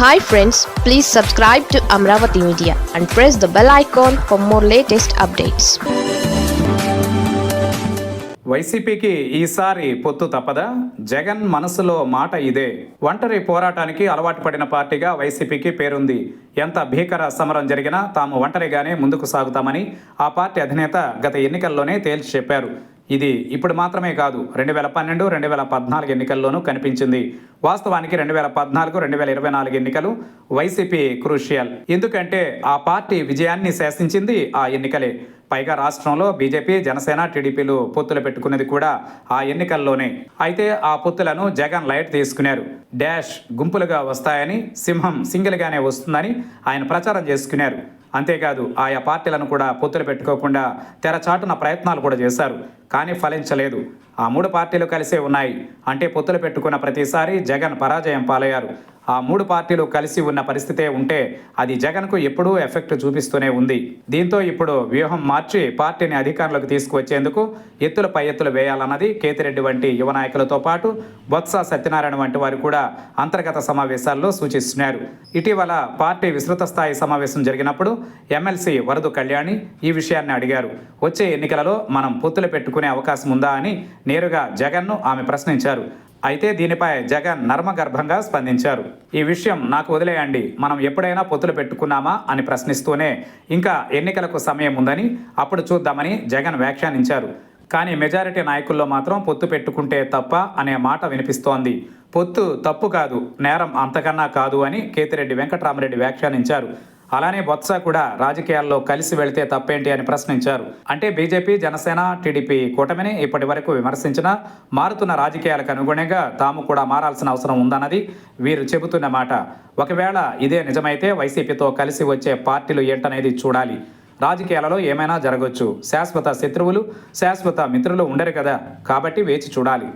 Hi friends please subscribe to Amaravati media and press the bell icon for more latest updates వైసీపీకి ఈసారి పొత్తు తప్పదా? జగన్ మనసులో మాట ఇదే. ఒంటరి పోరాటానికి అలవాటు పడిన పార్టీగా వైసీపీకి పేరుంది. ఎంత భీకర సమరం జరిగినా తాము ఒంటరిగానే ముందుకు సాగుతామని ఆ పార్టీ అధినేత గత ఎన్నికల్లోనే తేల్చి చెప్పారు. ఇది ఇప్పుడు మాత్రమే కాదు రెండు వేల పన్నెండు రెండు వేల పద్నాలుగు ఎన్నికల్లోనూ కనిపించింది. వాస్తవానికి రెండు వేల పద్నాలుగు రెండు వేల ఇరవై నాలుగు ఎన్నికలు వైసీపీ క్రూషియల్. ఎందుకంటే ఆ పార్టీ విజయాన్ని శాసించింది ఆ ఎన్నికలే. పైగా రాష్ట్రంలో బీజేపీ జనసేన టీడీపీలు పొత్తులు పెట్టుకున్నది కూడా ఆ ఎన్నికల్లోనే. అయితే ఆ పొత్తులను జగన్ లైట్ తీసుకున్నారు. డాష్ గుంపులుగా వస్తాయని సింహం సింగిల్గానే వస్తుందని ఆయన ప్రచారం చేసుకున్నారు. అంతేకాదు ఆయా పార్టీలను కూడా పొత్తులు పెట్టుకోకుండా తెరచాటున ప్రయత్నాలు కూడా చేశారు కానీ ఫలించలేదు. ఆ మూడు పార్టీలు కలిసే ఉన్నాయి. అంటే పొత్తులు పెట్టుకున్న ప్రతిసారి జగన్ పరాజయం పాలయ్యారు. ఆ మూడు పార్టీలు కలిసి ఉన్న పరిస్థితే ఉంటే అది జగన్కు ఎప్పుడూ ఎఫెక్ట్ చూపిస్తూనే ఉంది. దీంతో ఇప్పుడు వ్యూహం మార్చి పార్టీని అధికారంలోకి తీసుకువచ్చేందుకు ఎత్తుల పై ఎత్తులు వేయాలన్నది కేతిరెడ్డి వంటి యువ నాయకులతో పాటు బొత్స సత్యనారాయణ వంటి వారు కూడా అంతర్గత సమావేశాల్లో సూచిస్తున్నారు. ఇటీవల పార్టీ విస్తృత స్థాయి సమావేశం జరిగినప్పుడు ఎమ్మెల్సీ వరదు కళ్యాణి ఈ విషయాన్ని అడిగారు. వచ్చే ఎన్నికలలో మనం పొత్తులు పెట్టుకునే అవకాశం ఉందా అని నేరుగా జగన్ను ఆమె ప్రశ్నించారు. అయితే దీనిపై జగన్ నర్మగర్భంగా స్పందించారు. ఈ విషయం నాకు వదిలేయండి. మనం ఎప్పుడైనా పొత్తులు పెట్టుకున్నామా అని ప్రశ్నిస్తూనే ఇంకా ఎన్నికలకు సమయం ఉందని అప్పుడు చూద్దామని జగన్ వ్యాఖ్యానించారు. కానీ మెజారిటీ నాయకుల్లో మాత్రం పొత్తు పెట్టుకుంటే తప్ప అనే మాట వినిపిస్తోంది. పొత్తు తప్పు కాదు నేరం అంతకన్నా కాదు అని కేతిరెడ్డి వెంకటరామరెడ్డి వ్యాఖ్యానించారు. అలానే బొత్స కూడా రాజకీయాల్లో కలిసి వెళితే తప్పేంటి అని ప్రశ్నించారు. అంటే బీజేపీ జనసేన టీడీపీ కూటమిని ఇప్పటి వరకు విమర్శించిన మారుతున్న రాజకీయాలకు అనుగుణంగా తాము కూడా మారాల్సిన అవసరం ఉందన్నది వీరు చెబుతున్న మాట. ఒకవేళ ఇదే నిజమైతే వైసీపీతో కలిసి వచ్చే పార్టీలు ఏంటనేది చూడాలి. రాజకీయాలలో ఏమైనా జరగవచ్చు శాశ్వత శత్రువులు శాశ్వత మిత్రులు ఉండరు కదా. కాబట్టి వేచి చూడాలి.